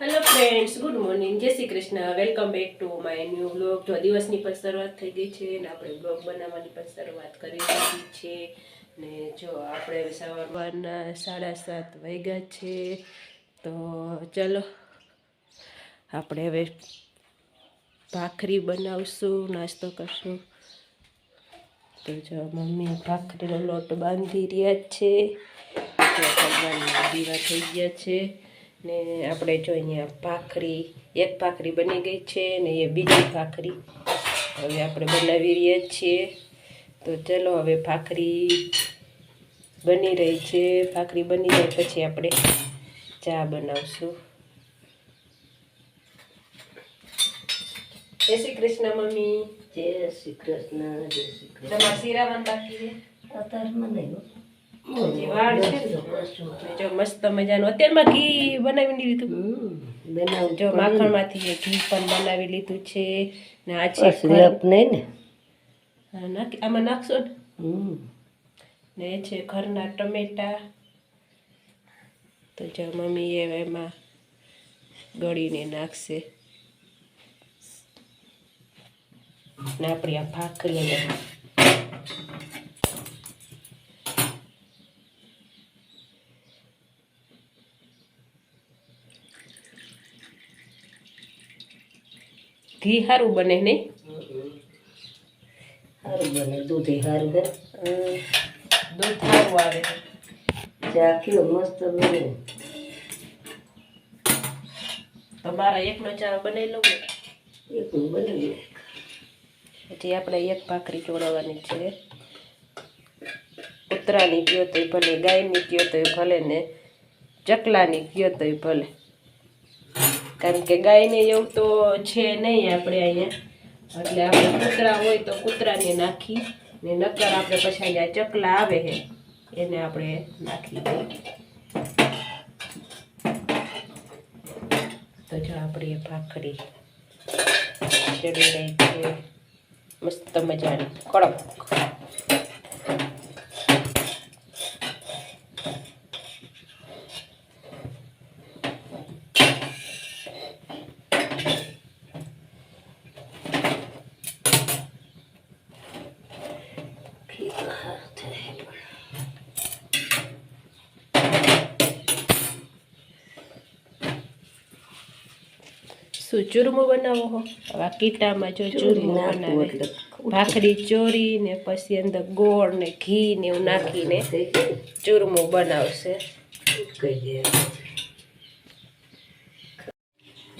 Hello friends good morning જય Shri Krishna. Welcome back to my new blog જો દિવસની પણ શરૂઆત થઈ ગઈ છે અને આપણે બ્લોગ બનાવવાની પણ શરૂઆત કરી દીધી છે. ને જો આપણે સવારના સાડા સાત વાગ્યા છે, તો ચલો આપણે હવે ભાખરી બનાવશું, નાસ્તો કરશું. તો જો મમ્મી ભાખરીનો લોટ બાંધી રહ્યા છે. દીવા થઈ ગયા છે. ને આપણે જો અહીંયા ભાખરી એક ભાખરી બની ગઈ છે ને એ બીજી ભાખરી હવે આપણે બનાવી રહ્યા છીએ. તો ચલો હવે ભાખરી બની રહી છે. ભાખરી બની જાય પછી આપણે ચા બનાવશું. જય શ્રી કૃષ્ણ મમ્મી. જય શ્રી કૃષ્ણ જય શ્રી કૃષ્ણ. તમારે શીરાવાનું બાકી છે. જો મસ્ત મજાનું. અત્યારમાં ઘી બનાવી લીધું. બનાવું જો માખણમાંથી ઘી પણ બનાવી લીધું છે. ને આ છે સિરપ નહીં ને? આમાં નાખશો. ને? એ છે ઘરના ટમેટા. તો જો મમ્મી એ એમાં ગળીને નાખશે. ને આપણી આ ભાખરી ઘી સારું બને નહીં સારું બને દૂધી સારું હે. દૂધ સારું આવે. ચા કયો મસ્ત બને. તો મારા એકનો ચા બનાવી લઉં ને એકલું પછી આપણે એક ભાખરી ચોળવવાની છે. કૂતરાની ગયો તોય ભલે ગાયની ગયો તોય ભલે ને ચકલાની ગયો તોય ભલે. કારણ કે ગાયને એવું તો છે નહીં આપણે અહીંયા. એટલે આપણે કૂતરા હોય તો કૂતરાને નાખી ને નકર આપણે પછી અહીંયા ચકલા આવે છે. એને આપણે નાખી દઈએ. તો જો આપણી ભાખરી ચડી રહી છે. મસ્ત મજાની. કડક. શું ચૂરમું બનાવો હો? હવે કીટામાં જો ચૂરમું બનાવે. ભાખરી ચોરી ને પછી અંદર ગોળ ને ઘી ને એવું નાખીને ચૂરમું બનાવશે.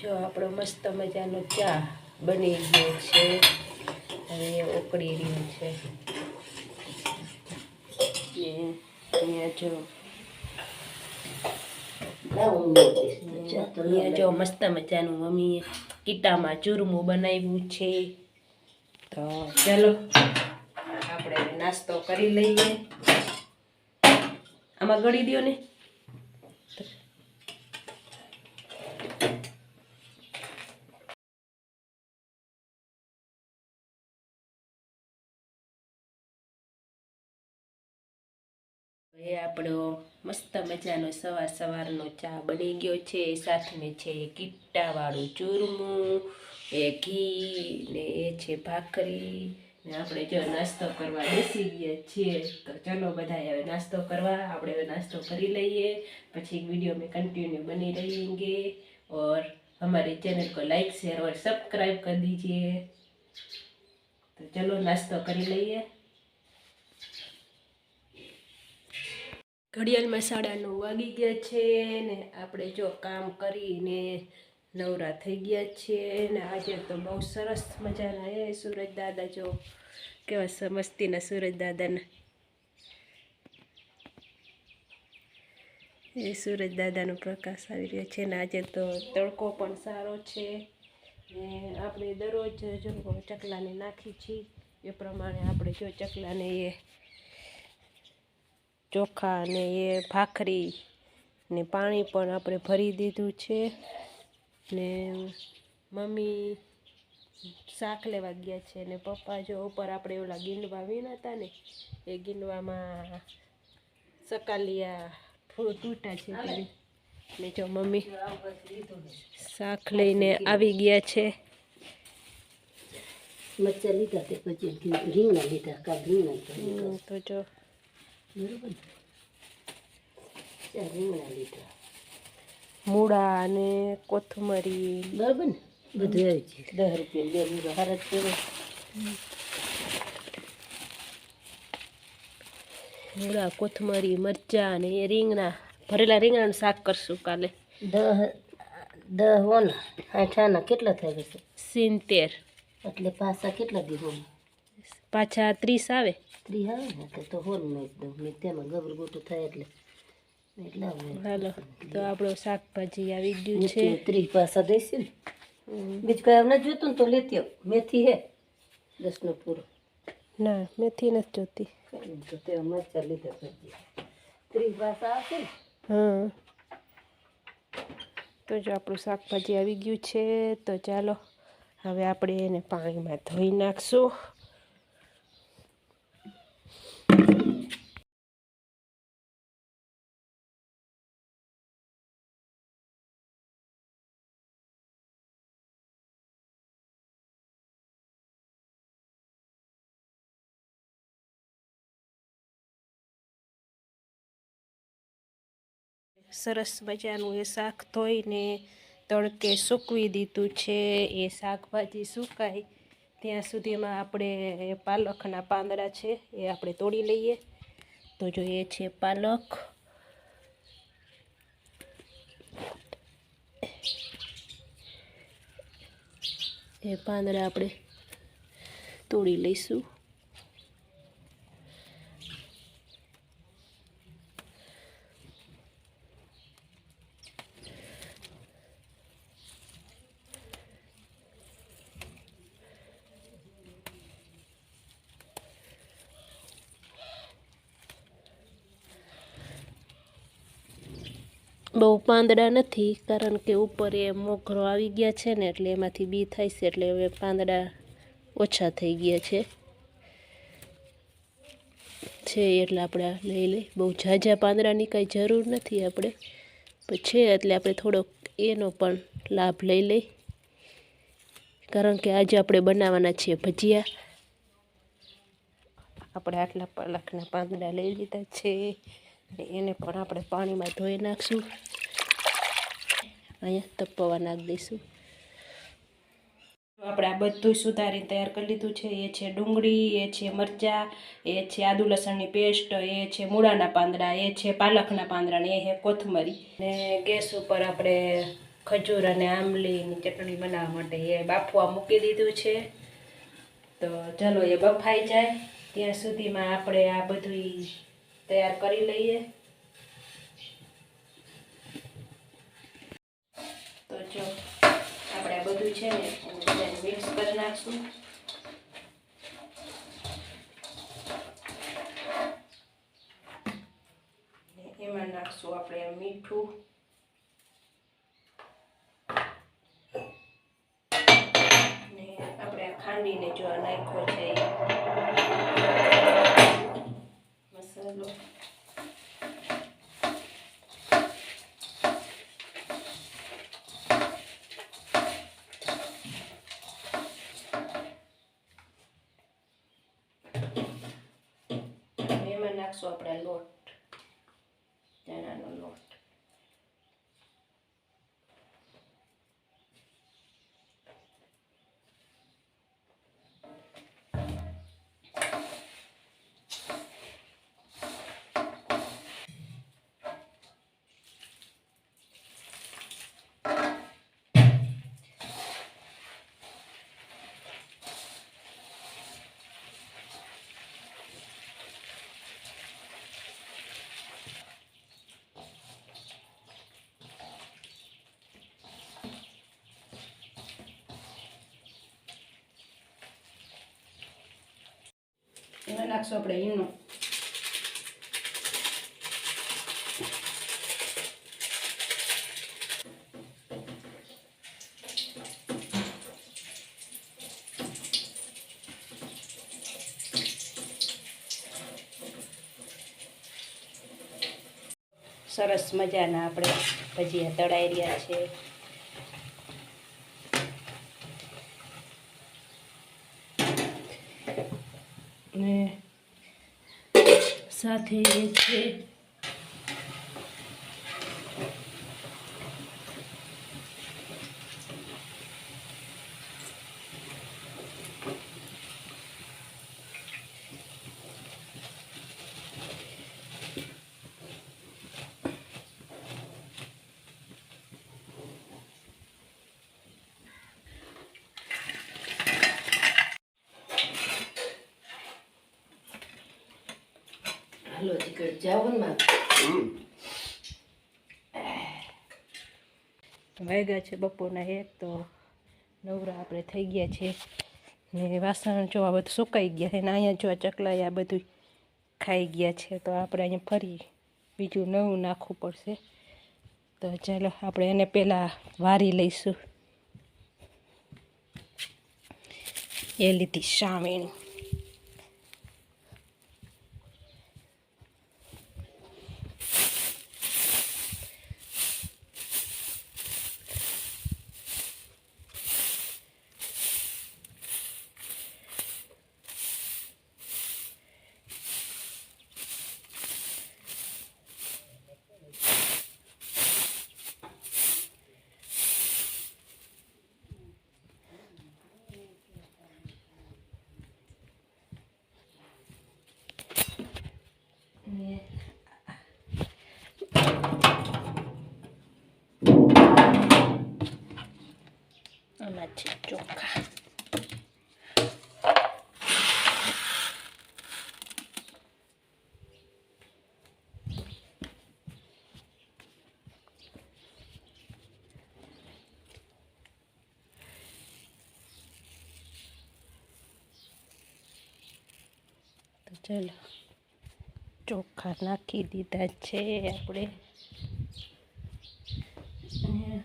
જો આપણો મસ્ત મજાનો ચા બની ગયો છે. હવે ઉકળી રહ્યો છે. અહીંયા જો અહીંયા જો મસ્ત મજાનું મમ્મીએ કીટામાં ચૂરમું બનાવ્યું છે. તો ચાલો, આપણે નાસ્તો કરી લઈએ. આમાં ગળી દો ને. એ આપણો મસ્ત મજાનો સવાર સવારનો ચા બની ગયો છે સાથે છે કીટાવાળું ચૂરમું એ ઘી ને એ છે ભાખરી ને આપણે જો નાસ્તો કરવા બેસી ગયા છીએ તો ચલો બધા હવે નાસ્તો કરવા આપણે હવે નાસ્તો કરી લઈએ પછી वीडियो में कंटिन्यू बनी रहेंगे और हमारे चैनल को लाइक शेयर और सब्सक्राइब कर दीजिए तो चलो नाश्तो કરી લઈએ ઘડિયાળમાં સાડા નવ વાગી ગયા છે ને આપણે જો કામ કરીને નવરા થઈ ગયા છીએ ને આજે તો બહુ સરસ મજાના એ સુરજ દાદા જો. કેવા સ- મસ્તીના સુરજ દાદાના. એ સુરજ દાદાનો પ્રકાશ આવી રહ્યો છે ને આજે તો તડકો પણ સારો છે ને આપણે દરરોજ જો ચકલાને નાખી છીએ. એ પ્રમાણે આપણે જો ચકલાને એ ચોખા ને એ ભાખરી ને પાણી પણ આપણે ભરી દીધું છે. ને મમ્મી શાક લેવા ગયા છે ને પપ્પા જો ઉપર આપણે ઓલા ગીંડવા વીણા હતા ને એ ગીંડવામાં સકાલિયા થોડું તૂટા છે ને જો મમ્મી શાક લઈને આવી ગયા છે. મરચાં લીધા તે પછી રીંગણા લીધા કા રીંગણા તો જો બરોબર ને? ચાર રીંગણા લીધા? મૂળા અને કોથમરી. બરાબર ને? બધું આવી છે દસ રૂપિયા બે મૂળા હારા જ મૂળા કોથમરી મરચાં અને એ રીંગણા. ભરેલા રીંગણાનું શાક કરશું કાલે. દહ દહ ઓના આઠાના કેટલા થાય છે? સિત્તેર. એટલે પાસા કેટલા દી હોય પાછા ત્રીસ આવે? ત્રીસ આવે ને? તો હોલ એકદમ મેં તેમાં ગબર ગોટું થાય એટલે. હાલો તો આપણો શાકભાજી આવી ગયું છે. ત્રીસ પાસા દઈશ ને? બીજું કઈ હમણાં જોતું તો લેતી મેથી હે? દસનો પૂરો. ના મેથી નથી જોતી. તો તે મરચા લીધા પછી. ત્રીસ પાસા આવશે ને? હા તો જો આપણું શાકભાજી આવી ગયું છે. તો ચાલો હવે આપણે એને પાણીમાં ધોઈ નાખશું. સરસ મજાનું એ શાક ધોઈને તડકે સૂકવી દીધું છે એ શાકભાજી સુકાય ત્યાં સુધીમાં આપણે પાલખના પાંદડા છે એ આપણે તોડી લઈએ. તો જોઈએ છે પાલક એ પાંદડા આપણે તોડી લઈશું. બહુ પાંદડા નથી, કારણ કે ઉપર એ મોગરો આવી ગયા છે ને, એટલે એમાંથી બી થાય છે, એટલે હવે પાંદડા ઓછા થઈ ગયા છે. છે એટલે આપણે લઈ લઈ. બહુ ઝાઝા પાંદડાની કાંઈ જરૂર નથી આપણે. પણ છે એટલે આપણે થોડોક એનો પણ લાભ લઈ લઈ. કારણ કે આજે આપણે બનાવવાના છીએ ભજીયા. આપણે આટલા પાલકના પાંદડા લઈ લીધા છે. અને એને પણ આપણે પાણીમાં ધોઈ નાખશું. અહીંયા તપવા નાખી દઈશું. આપણે આ બધું સુધારીને તૈયાર કરી લીધું છે. એ છે ડુંગળી, એ છે મરચાં, એ છે આદુ લસણની પેસ્ટ, એ છે મૂળાના પાંદડા, એ છે પાલકના પાંદડા ને એ છે કોથમરી. ને ગેસ ઉપર આપણે ખજૂર અને આંબલીની ચટણી બનાવવા માટે એ બાફવા મૂકી દીધું છે. તો ચાલો એ બફાઈ જાય. ત્યાં સુધીમાં આપણે આ બધું તૈયાર કરી લઈએ. તો જો, આપણે બધું છે ને મિક્સ કરી નાખશું. એમાં નાખશું આપણે મીઠું. ને આપણે ખાંડીને જો નાખ્યો છે હવે એમાં નાખશું આપણે લોટ. ચણાનો લોટ. નાખશું આપણે ઈનો સરસ મજાના આપણે ભજીયા તળાઈ રહ્યા છે ને સાથે છે. ને માં વાગ્યા છે બપોરના એક તો નવરા આપણે થઈ ગયા છે. ને વાસણ જો આ બધું સુકાઈ ગયા છે ને અહીંયા જો આ ચકલાઈ આ બધું ખાઈ ગયા છે તો આપણે અહીંયા ફરી બીજું નવું નાખવું પડશે. તો ચાલો આપણે એને પહેલાં વારી લઈશું. એ લીધી સામેણી ને આમાં છે ચોખા તો ચાલો ચોખા નાખી દીધા છે આપણે અને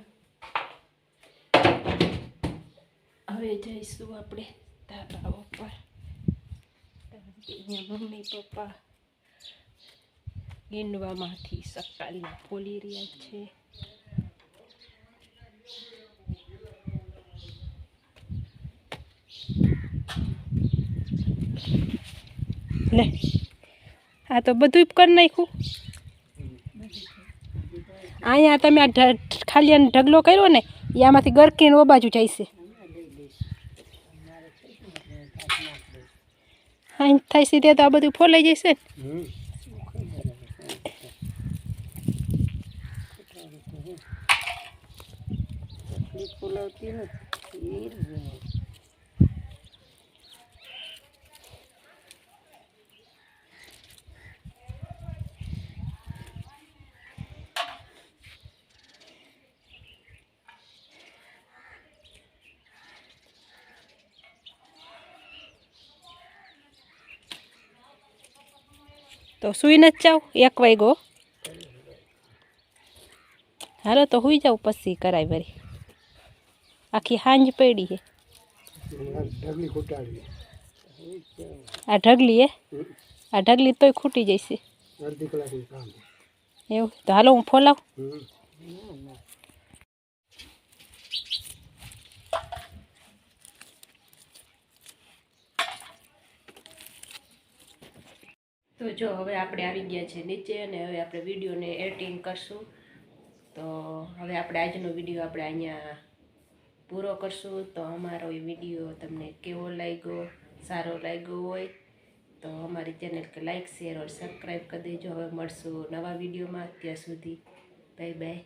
હવે જઈશું આપણે ધાબા ઉપર. મમ્મી, પપ્પા ગીંડવામાંથી સકાલી ફોલી રહ્યા છે. લે, આ તો બધું કરી નાખ્યું. અહીંયા તમે આ ખાલી ઢગલો કર્યો ને એ આમાંથી ગરકીને ઓ બાજુ જાય છે એમ થાય સીધે તો આ બધું ફોલાઈ જશે ને. નથી તો સુઈ જ જાવ એક વાગ્યો. હાલો તો સુઈ જાવ પછી કરાય વરી આખી હાંજ પડી છે. આ ઢગલી હે? આ ઢગલી તોય ખૂટી જશે એવું? તો હાલો હું ફોલાવ? તો જો હવે આપણે આવી ગયા છે નીચે અને હવે આપણે વિડીયોને એડિટિંગ કરશું. તો હવે આપણે આજનો વીડિયો આપણે અહીંયા પૂરો કરશું. તો અમારો એ વીડિયો તમને કેવો લાગ્યો, સારો લાગ્યો હોય, તો અમારી ચેનલ કે લાઇક શેર ઓર સબસ્ક્રાઈબ કરી દેજો. હવે મળશું નવા વિડીયોમાં. ત્યાં સુધી બાય બાય.